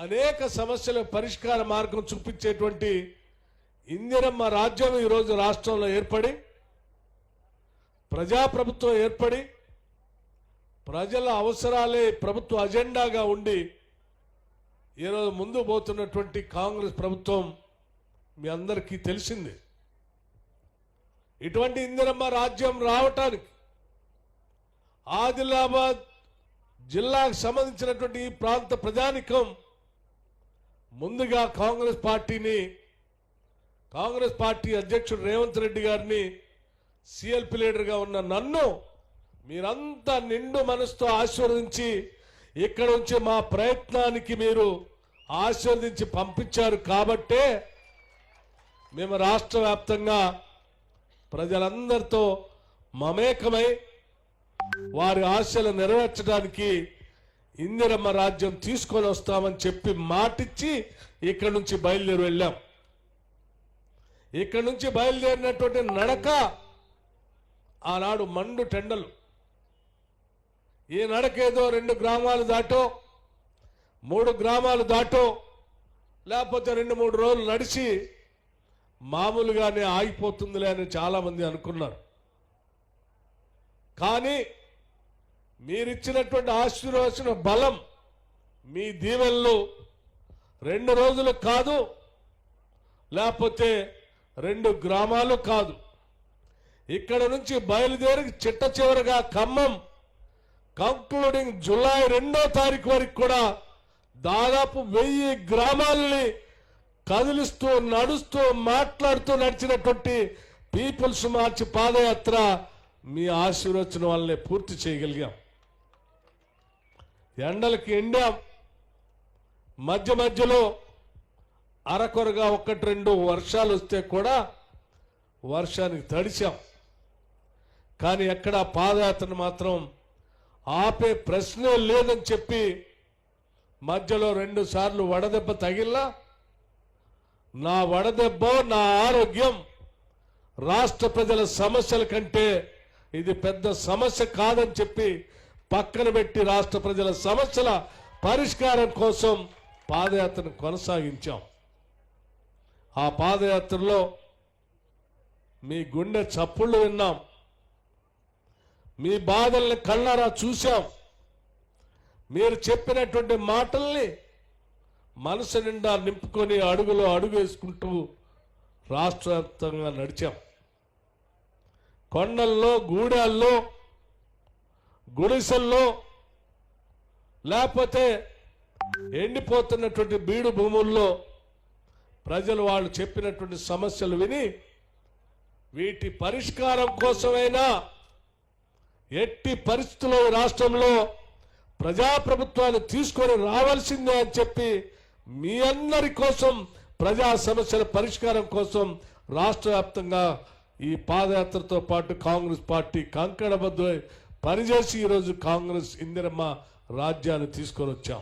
అనేక సమస్యల పరిష్కార మార్గం చూపించేటువంటి ఇందిరమ్మ రాజ్యం ఈరోజు రాష్ట్రంలో ఏర్పడి ప్రజాప్రభుత్వం ఏర్పడి ప్రజల అవసరాలే ప్రభుత్వ అజెండాగా ఉండి ఈరోజు ముందు పోతున్నటువంటి కాంగ్రెస్ ప్రభుత్వం మీ అందరికీ తెలిసింది. ఇటువంటి ఇందిరమ్మ రాజ్యం రావటానికి ఆదిలాబాద్ జిల్లాకు సంబంధించినటువంటి ఈ ప్రాంత ప్రజానికం ముందుగా కాంగ్రెస్ పార్టీని కాంగ్రెస్ పార్టీ అధ్యక్షుడు రేవంత్ రెడ్డి గారిని సిఎల్పి లీడర్గా ఉన్న నన్ను మీరంతా నిండు మనసుతో ఆశీర్వదించి ఇక్కడ నుంచి మా ప్రయత్నానికి మీరు ఆశీర్వదించి పంపించారు కాబట్టే మేము రాష్ట్ర వ్యాప్తంగా ప్రజలందరితో మమేకమై వారి ఆశలు నెరవేర్చడానికి ఇందిరమ్మ రాజ్యం తీసుకొని వస్తామని చెప్పి మాటిచ్చి ఇక్కడ నుంచి బయలుదేరి వెళ్ళాం. ఇక్కడ నుంచి బయలుదేరినటువంటి నడక ఆనాడు మండు టెండలు. ఈ నడక ఏదో రెండు గ్రామాలు దాటో మూడు గ్రామాలు దాటో లేకపోతే రెండు మూడు రోజులు నడిచి మామూలుగానే ఆగిపోతుందిలే అని చాలామంది అనుకున్నారు. కానీ మీరిచ్చినటువంటి ఆశీర్వచన బలం మీ దీవెనలు రెండు రోజులు కాదు లేకపోతే రెండు గ్రామాలు కాదు. ఇక్కడ నుంచి బయలుదేరి చిట్ట చివరగా ఖమ్మం కంక్లూడింగ్ జులై రెండో తారీఖు వరకు కూడా దాదాపు వెయ్యి గ్రామాలని కదిలిస్తూ నడుస్తూ మాట్లాడుతూ నడిచినటువంటి పీపుల్స్ మార్చి పాదయాత్ర మీ ఆశీర్వచనం వల్లనే పూర్తి చేయగలిగాం. ఎండలకి ఎండాం. మధ్య మధ్యలో అరకొరగా ఒకటి రెండు వర్షాలు వస్తే కూడా వర్షానికి తడిచాం కానీ ఎక్కడ పాదయాత్రను మాత్రం ఆపే ప్రశ్నే లేదని చెప్పి మధ్యలో రెండు సార్లు వడదెబ్బ తగిల్లా నా వడదెబ్బ నా ఆరోగ్యం రాష్ట్ర ప్రజల సమస్యల కంటే ఇది పెద్ద సమస్య కాదని చెప్పి పక్కన పెట్టి రాష్ట్ర ప్రజల సమస్యల పరిష్కారం కోసం పాదయాత్రను కొనసాగించాం. ఆ పాదయాత్రలో మీ గుండె చప్పుళ్ళు విన్నాం. మీ బాధల్ని కళ్ళారా చూశాం. మీరు చెప్పినటువంటి మాటల్ని మనసు నిండా నింపుకొని అడుగులో అడుగు వేసుకుంటూ రాష్ట్ర వ్యాప్తంగా నడిచాం. కొండల్లో గూడాల్లో గుడిసెల్లో లేకపోతే ఎండిపోతున్నటువంటి బీడు భూముల్లో ప్రజలు వాళ్ళు చెప్పినటువంటి సమస్యలు విని వీటి పరిష్కారం కోసమైనా ఎట్టి పరిస్థితుల్లో రాష్ట్రంలో ప్రజాప్రభుత్వాన్ని తీసుకొని రావాల్సిందే అని చెప్పి మీ అందరి కోసం ప్రజా సమస్యల పరిష్కారం కోసం రాష్ట్ర వ్యాప్తంగా ఈ పాదయాత్రతో పాటు కాంగ్రెస్ పార్టీ కంకణబద్ధులై పనిచేసి ఈరోజు కాంగ్రెస్ ఇందిరమ్మ రాజ్యాన్ని తీసుకొని వచ్చాం.